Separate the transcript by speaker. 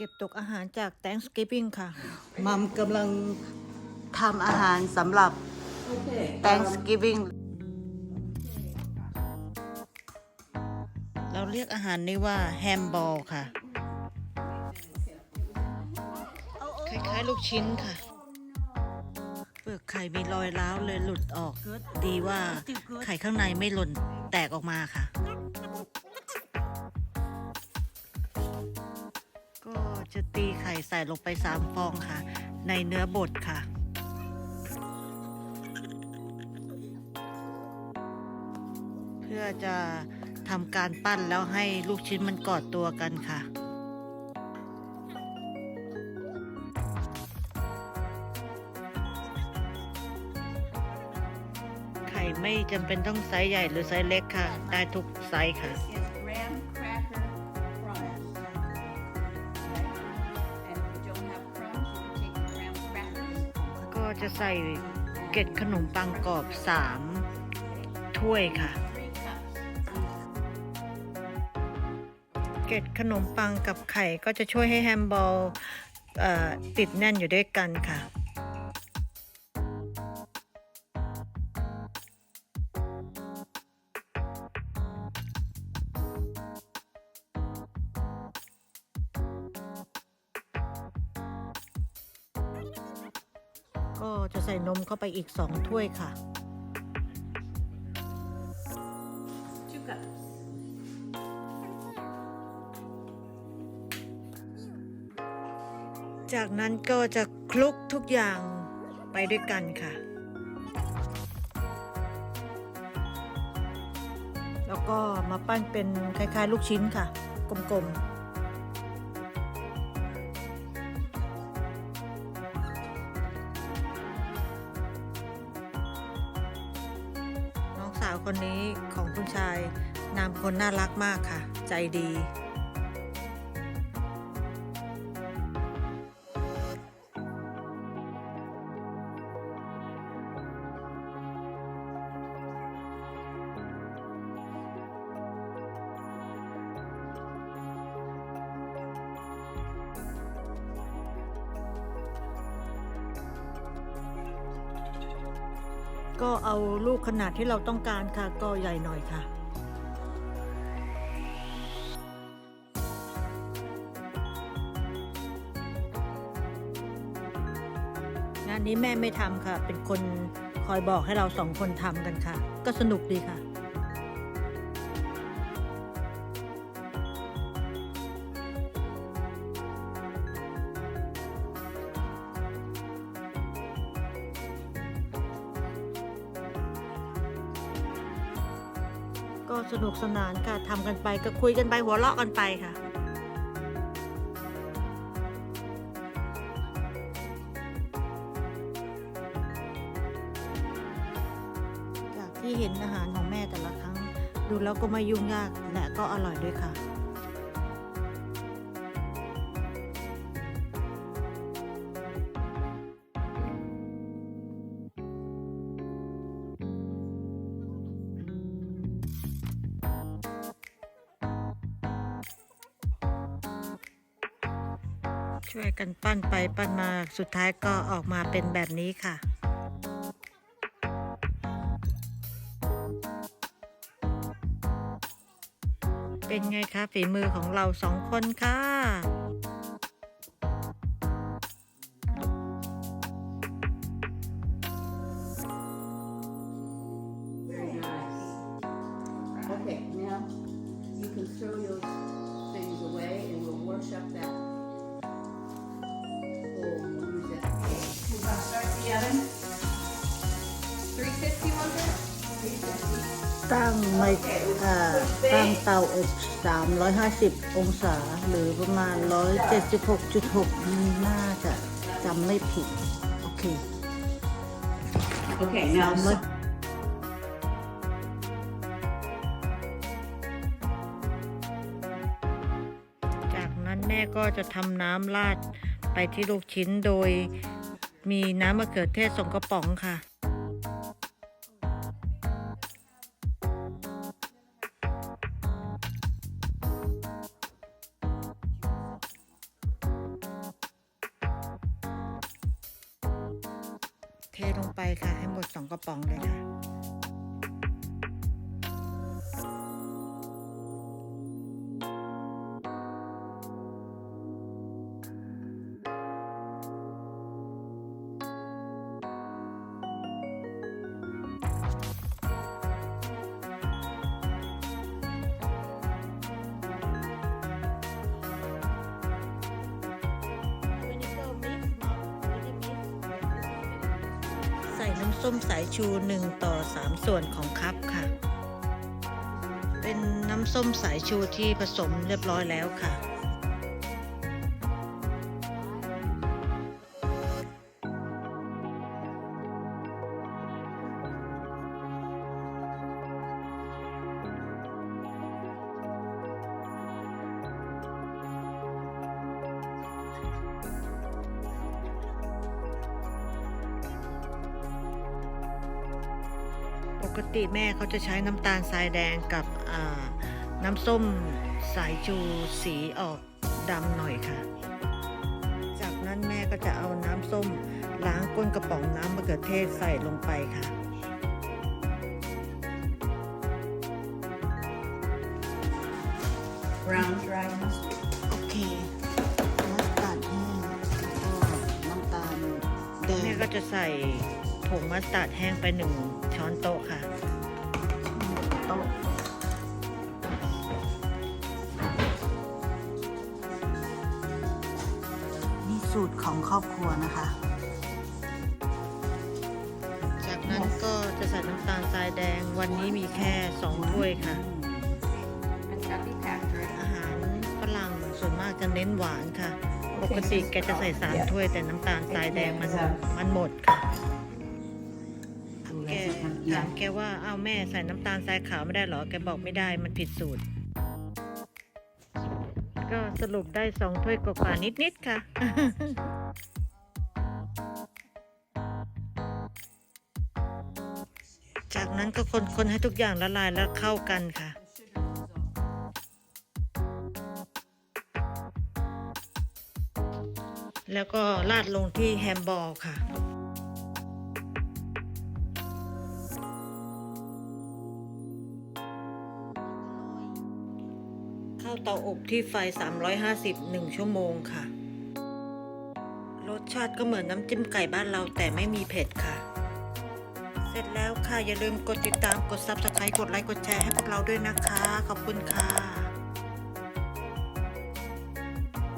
Speaker 1: เก็บตกอาหารจาก Thanksgiving ค่ะ
Speaker 2: มัมกำลังทำอาหารสำหรับ Thanksgiving เราเรียกอาหารนี้ว่าแฮมบอลค่ะ คล้ายๆ ลูกชิ้นค่ะ เปลือกไข่มีรอยร้าวเลยหลุดออก ดีว่าไข่ข้างในไม่หล่นแตกออกมาค่ะ จะตีไข่ใส่ลงไปสามฟองค่ะ ในเนื้อบดค่ะ เพื่อจะทำการปั้นแล้วให้ลูกชิ้นมันกอดตัวกันค่ะไข่ไม่จำเป็นต้องไซส์ใหญ่หรือไซส์เล็กค่ะ ได้ทุกไซส์ค่ะ
Speaker 1: จะใส่เกล็ดขนมปังกรอบสามถ้วยค่ะ เกล็ดขนมปังกับไข่ก็จะช่วยให้แฮมบอลติดแน่นอยู่ด้วยกันค่ะ ก็จะใส่นมเข้าไปอีกสองถ้วยค่ะ จากนั้นก็จะคลุกทุกอย่างไปด้วยกันค่ะ แล้วก็มาปั้นเป็นคล้ายๆ ลูกชิ้นค่ะ กลมๆ คนนี้ของคุณชายนามคนน่ารักมากค่ะ ใจดี ก็เอาลูกขนาดที่เราต้องการค่ะ ก็ใหญ่หน่อยค่ะ งานนี้แม่ไม่ทำค่ะ เป็นคนคอยบอกให้เราสองคนทำกันค่ะ ก็สนุกดีค่ะ ก็สนุกสนานค่ะทำกันไปก็คุยกันไปหัวเราะกันไปค่ะจากที่เห็นอาหารของแม่แต่ละครั้ง ดูแล้วก็ไม่ยุ่งยากและก็อร่อยด้วยค่ะ ช่วยกันปั้นไปปั้นมาสุดท้ายก็ออกมาเป็นแบบนี้ค่ะ เป็นไงคะฝีมือของเราสองคนค่ะ
Speaker 3: โอเค now you can throw your things away and we'll wash up that
Speaker 1: ตั้งไม่เอ่อตั้งเตาอบ 350 องศา หรือประมาณ 176.6 น่าจะจำไม่ผิด โอเค
Speaker 3: Okay, now,
Speaker 1: Sound like- จากนั้นแม่ก็จะทำน้ำราดไปที่ลูกชิ้นโดยมีน้ำมะเขือเทศสองกระป๋องค่ะ เทลงไปค่ะ ให้หมดสองกระป๋องเลยค่ะ ส้มสายชู 1 ต่อ 3 ส่วนของคัพค่ะ เป็นน้ำส้มสายชูที่ผสมเรียบร้อยแล้วค่ะ กติแม่เขาจะใช้น้ำตาลทรายแดงกับอ่าน้ำส้มสายชูสีออกดำหน่อยค่ะ จากนั้นแม่ก็จะเอาน้ำส้มล้างก้นกระป๋องน้ำมะเขือเทศใส่ลงไปค่ะ
Speaker 3: Brown dry mustard.
Speaker 2: โอเคมัสตาร์ดแห้งแล้วก็น้ำตาลแด
Speaker 1: แม่
Speaker 2: ง
Speaker 1: ก็จะใส่ ผงมัสตาร์ดแห้งไปหนึ่งช้อนโต๊ะค่ะ
Speaker 2: โต๊ะนี่สูตรของครอบครัวนะคะ
Speaker 1: จากนั้นก็จะใส่น้ำตาลทรายแดงวันนี้มีแค่สองถ้วยค่ะ
Speaker 3: Kentucky Factory.
Speaker 1: อาหารฝรั่งส่วนมากจะเน้นหวานค่ะ ปกติแกจะใส่สามถ้วยแต่น้ำตาลทรายแดงมันมันหมดค่ะ แกถามแกว่าเอาวแม่ใส่น้ำตาลทรายขาวไม่ได้เหรอ แกบอกไม่ได้มันผิดสูตร ก็สรุปได้สองถ้วยกว่าๆนิดๆค่ะ จากนั้นก็คนๆให้ทุกอย่างละลายแล้วเข้ากันค่ะแล้วก็ราดลงที่แฮมบอลค่ะ เตาอบที่ไฟ 350 1 ชั่วโมงค่ะ รสชาติก็เหมือนน้ำจิ้มไก่บ้านเราแต่ไม่มีเผ็ดค่ะ เสร็จแล้วค่ะ อย่าลืมกดติดตามกด Subscribe กดไลค์ กดแชร์ให้พวกเราด้วยนะคะ ขอบคุณค่ะ